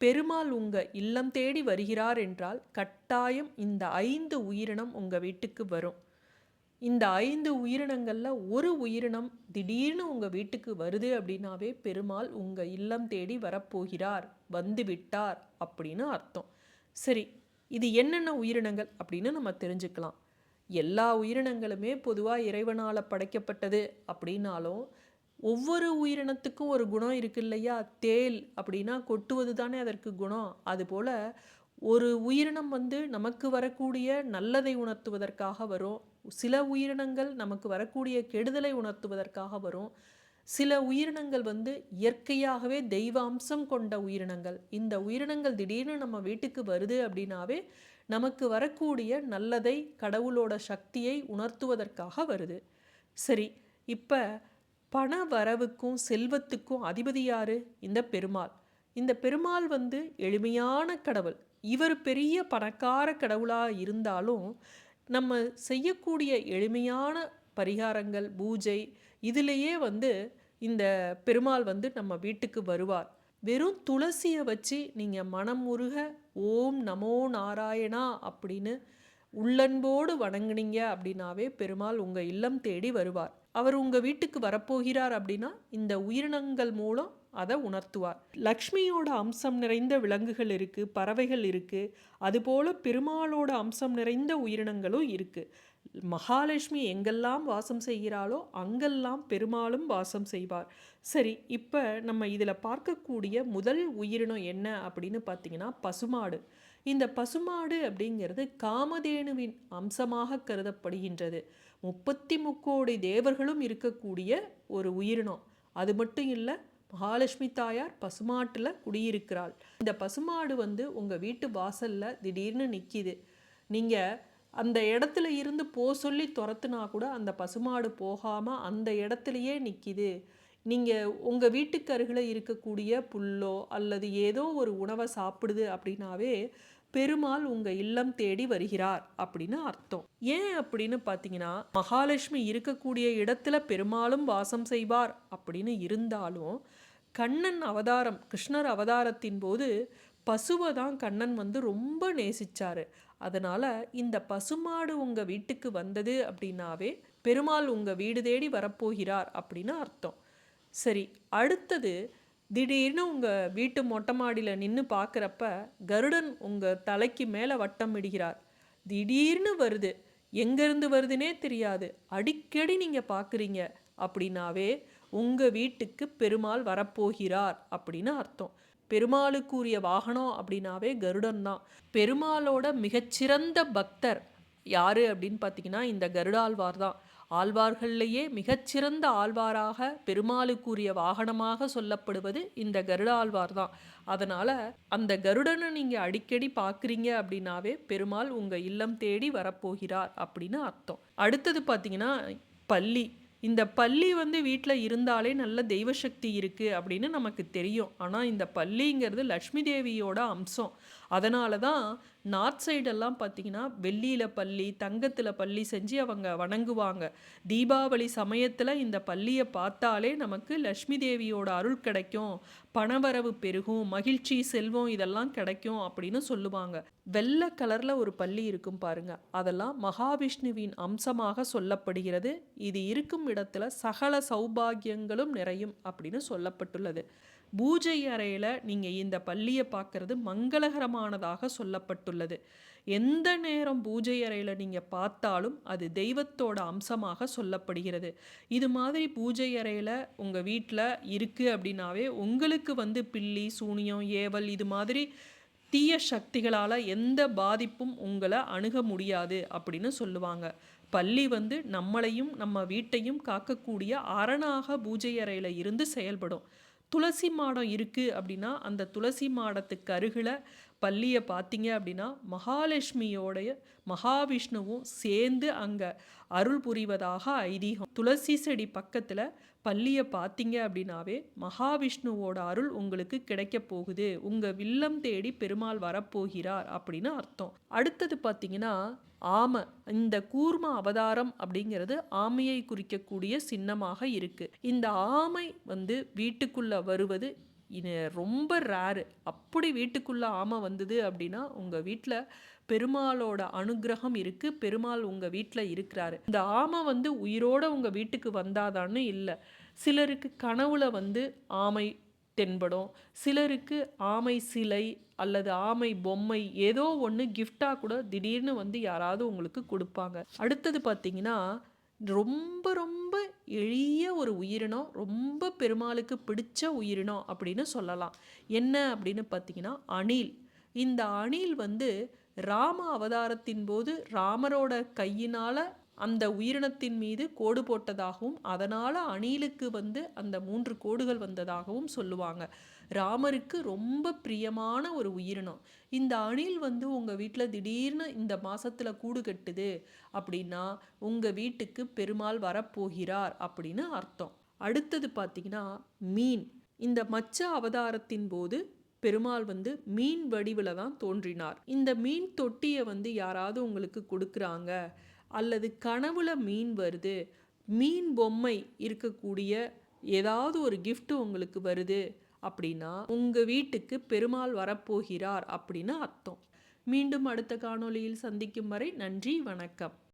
பெருமாள் உங்க இல்லம் தேடி வருகிறார் என்றால் கட்டாயம் இந்த ஐந்து உயிரினம் உங்க வீட்டுக்கு வரும். இந்த ஐந்து உயிரினங்களில் ஒரு உயிரினம் திடீர்னு உங்கள் வீட்டுக்கு வருது அப்படின்னாவே பெருமாள் உங்கள் இல்லம் தேடி வரப்போகிறார் வந்து விட்டார் அப்படின்னு அர்த்தம். சரி இது என்னென்ன உயிரினங்கள் அப்படின்னு நம்ம தெரிஞ்சுக்கலாம். எல்லா உயிரினங்களுமே பொதுவாக இறைவனால் படைக்கப்பட்டது அப்படின்னாலும் ஒவ்வொரு உயிரினத்துக்கும் ஒரு குணம் இருக்கு இல்லையா? தேல் அப்படின்னா கொட்டுவது தானே அதற்கு குணம். அதுபோல் ஒரு உயிரினம் வந்து நமக்கு வரக்கூடிய நல்லதை உணர்த்துவதற்காக வரும். சில உயிரினங்கள் நமக்கு வரக்கூடிய கெடுதலை உணர்த்துவதற்காக வரும். சில உயிரினங்கள் வந்து இயற்கையாகவே தெய்வ அம்சம் கொண்ட உயிரினங்கள். இந்த உயிரினங்கள் திடீர்னு நம்ம வீட்டுக்கு வருது அப்படின்னாவே நமக்கு வரக்கூடிய நல்லதை கடவுளோட சக்தியை உணர்த்துவதற்காக வருது. சரி இப்போ பண வரவுக்கும் செல்வத்துக்கும் அதிபதி யாரு? இந்த பெருமாள். இந்த பெருமாள் வந்து எளிமையான கடவுள். இவர் பெரிய பணக்கார கடவுளாக இருந்தாலும் நம்ம செய்யக்கூடிய எளிமையான பரிகாரங்கள் பூஜை இதிலேயே வந்து இந்த பெருமாள் வந்து நம்ம வீட்டுக்கு வருவார். வெறும் துளசியை வச்சு நீங்கள் மனம் உருக ஓம் நமோ நாராயணா அப்படின்னு உள்ளன்போடு வணங்குனீங்க அப்படின்னாவே பெருமாள் உங்கள் இல்லம் தேடி வருவார். அவர் உங்கள் வீட்டுக்கு வரப்போகிறார் அப்படின்னா இந்த உயிரினங்கள் மூலம் அதை உணர்த்துவார். லக்ஷ்மியோட அம்சம் நிறைந்த விலங்குகள் இருக்குது பறவைகள் இருக்குது அதுபோல் பெருமாளோட அம்சம் நிறைந்த உயிரினங்களும் இருக்குது மகாலட்சுமி எங்கெல்லாம் வாசம் செய்கிறாளோ அங்கெல்லாம் பெருமாளும் வாசம் செய்வார். சரி இப்போ நம்ம இதில் பார்க்கக்கூடிய முதல் உயிரினம் என்ன அப்படின்னு பார்த்தீங்கன்னா பசுமாடு. இந்த பசுமாடு அப்படிங்கிறது காமதேனுவின் அம்சமாக கருதப்படுகின்றது. முப்பத்தி முக்கோடி தேவர்களும் இருக்கக்கூடிய ஒரு உயிரினம். அது மட்டும் இல்லை மகாலட்சுமி தாயார் பசுமாட்டில் குடியிருக்கிறாள். இந்த பசுமாடு வந்து உங்கள் வீட்டு வாசலில் திடீர்னு நிற்கிது நீங்கள் அந்த இடத்துல இருந்து போ சொல்லி துரத்துனா கூட அந்த பசுமாடு போகாமல் அந்த இடத்துலையே நிற்கிது நீங்கள் உங்கள் வீட்டுக்கு அருகில் இருக்கக்கூடிய புல்லோ அல்லது ஏதோ ஒரு உணவை சாப்பிடுது அப்படின்னாவே பெருமாள் உங்கள் இல்லம் தேடி வருகிறார் அப்படின்னு அர்த்தம். ஏன் அப்படின்னு பார்த்தீங்கன்னா மகாலட்சுமி இருக்கக்கூடிய இடத்துல பெருமாளும் வாசம் செய்வார் அப்படின்னு இருந்தாலும் கண்ணன் அவதாரம் கிருஷ்ணர் அவதாரத்தின் போது பசுவை தான் கண்ணன் வந்து ரொம்ப நேசிச்சார். அதனால் இந்த பசுமாடு உங்கள் வீட்டுக்கு வந்தது அப்படின்னாவே பெருமாள் உங்கள் வீடு தேடி வரப்போகிறார் அப்படின்னு அர்த்தம். சரி அடுத்தது திடீர்னு உங்கள் வீட்டு மொட்டை மாடியில் நின்று பார்க்குறப்ப கருடன் உங்கள் தலைக்கு மேலே வட்டம் இடுகிறார். திடீர்னு வருது. எங்கேருந்து வருதுன்னே தெரியாது. அடிக்கடி நீங்கள் பார்க்குறீங்க அப்படின்னாவே உங்கள் வீட்டுக்கு பெருமாள் வரப்போகிறார் அப்படின்னு அர்த்தம். பெருமாளுக்குரிய வாகனம் அப்படின்னாவே கருடன் தான். பெருமாளோட மிகச்சிறந்த பக்தர் யார் அப்படின்னு பார்த்தீங்கன்னா இந்த கருடாழ்வார் தான். ஆழ்வார்கள்லேயே மிகச்சிறந்த ஆழ்வாராக பெருமாளுக்குரிய வாகனமாக சொல்லப்படுவது இந்த கருட ஆழ்வார் தான். அதனால் அந்த கருடனை நீங்கள் அடிக்கடி பார்க்குறீங்க அப்படின்னாவே பெருமாள் உங்கள் இல்லம் தேடி வரப்போகிறார் அப்படின்னு அர்த்தம். அடுத்தது பார்த்தீங்கன்னா பள்ளி. இந்த பள்ளி வந்து வீட்டில் இருந்தாலே நல்ல தெய்வ சக்தி இருக்குது அப்படின்னு நமக்கு தெரியும். ஆனால் இந்த பள்ளிங்கிறது லக்ஷ்மி தேவியோட அம்சம். அதனால தான் நார்த் சைடெல்லாம் பார்த்தீங்கன்னா வெள்ளியில் பள்ளி தங்கத்தில் பள்ளி செஞ்சு அவங்க வணங்குவாங்க. தீபாவளி சமயத்தில் இந்த பள்ளியை பார்த்தாலே நமக்கு லக்ஷ்மி தேவியோட அருள் கிடைக்கும். பணவரவு பெருகும் மகிழ்ச்சி செல்வம் இதெல்லாம் கிடைக்கும் அப்படின்னு சொல்லுவாங்க. வெள்ளை கலரில் ஒரு பள்ளி இருக்கும் பாருங்க. அதெல்லாம் மகாவிஷ்ணுவின் அம்சமாக சொல்லப்படுகிறது. இது இருக்கும் இடத்துல சகல சௌபாகியங்களும் நிறையும் அப்படின்னு சொல்லப்பட்டுள்ளது. பூஜை அறையில் நீங்கள் இந்த பள்ளியை பார்க்கறது மங்களகரமானதாக சொல்லப்பட்டுள்ளது. எந்த நேரம் பூஜை அறையில் நீங்கள் பார்த்தாலும் அது தெய்வத்தோட அம்சமாக சொல்லப்படுகிறது. இது மாதிரி பூஜை அறையில் உங்கள் வீட்டில் இருக்குது அப்படின்னாவே உங்களுக்கு வந்து பில்லி சூனியம் ஏவல் இது மாதிரி தீய சக்திகளால் எந்த பாதிப்பும் உங்களை அணுக முடியாது அப்படின்னு சொல்லுவாங்க. பள்ளி வந்து நம்மளையும் நம்ம வீட்டையும் காக்கக்கூடிய அரணாக பூஜை அறையில் இருந்து செயல்படும். துளசி மாடம் இருக்குது அப்படின்னா அந்த துளசி மாடத்துக்கு அருகில் பள்ளியை பார்த்தீங்க அப்படின்னா மகாலட்சுமியோடைய மகாவிஷ்ணுவும் சேர்ந்து அங்கே அருள் புரிவதாக ஐதீகம். துளசி செடி பக்கத்தில் பள்ளியை பார்த்தீங்க அப்படின்னாவே மகாவிஷ்ணுவோட அருள் உங்களுக்கு கிடைக்க போகுது. உங்கள் வில்லம் தேடி பெருமாள் வரப்போகிறார் அப்படின்னு அர்த்தம். அடுத்தது பார்த்தீங்கன்னா ஆமை இந்த கூர்ம அவதாரம் அப்படிங்கிறது ஆமையை குறிக்கக்கூடிய சின்னமாக இருக்கு. இந்த ஆமை வந்து வீட்டுக்குள்ள வருவது இது ரொம்ப ரேரு அப்படி வீட்டுக்குள்ள ஆமை வந்தது அப்படின்னா உங்கள் வீட்டில் பெருமாளோட அனுக்கிரகம் இருக்கு. பெருமாள் உங்கள் வீட்டில் இருக்கிறாரு. இந்த ஆமை வந்து உயிரோட உங்கள் வீட்டுக்கு வந்தாதான்னு இல்லை. சிலருக்கு கனவுல வந்து ஆமை தென்படும். சிலருக்கு ஆமை சிலை அல்லது ஆமை பொம்மை ஏதோ ஒன்று கிஃப்டாக கூட திடீர்னு வந்து யாராவது உங்களுக்கு கொடுப்பாங்க. அடுத்தது பார்த்தீங்கன்னா ரொம்ப ரொம்ப எளிய ஒரு உயிரினம் ரொம்ப பெருமாளுக்கு பிடிச்ச உயிரினம் அப்படின்னு சொல்லலாம். என்ன அப்படின்னு பார்த்தீங்கன்னா அணில். இந்த அணில் வந்து ராம அவதாரத்தின் போது ராமரோட கையினால் அந்த உயிரினத்தின் மீது கோடு போட்டதாகவும் அதனால் அணிலுக்கு வந்து அந்த மூன்று கோடுகள் வந்ததாகவும் சொல்லுவாங்க. ராமருக்கு ரொம்ப பிரியமான ஒரு உயிரினம். இந்த அணில் வந்து உங்கள் வீட்டில் திடீர்னு இந்த மாதத்தில் கூடு கட்டுது அப்படின்னா உங்கள் வீட்டுக்கு பெருமாள் வரப்போகிறார் அப்படின்னு அர்த்தம். அடுத்தது பார்த்தீங்கன்னா மீன். இந்த மச்ச அவதாரத்தின் போது பெருமாள் வந்து மீன் வடிவில் தான் தோன்றினார். இந்த மீன் தொட்டியை வந்து யாராவது உங்களுக்கு கொடுக்குறாங்க அல்லது கனவுல மீன் வருது மீன் பொம்மை இருக்கக்கூடிய ஏதாவது ஒரு கிஃப்ட் உங்களுக்கு வருது அப்படின்னா உங்கள் வீட்டுக்கு பெருமாள் வரப்போகிறார் அப்படின்னு அர்த்தம். மீண்டும் அடுத்த காணொளியில் சந்திக்கும் வரை நன்றி வணக்கம்.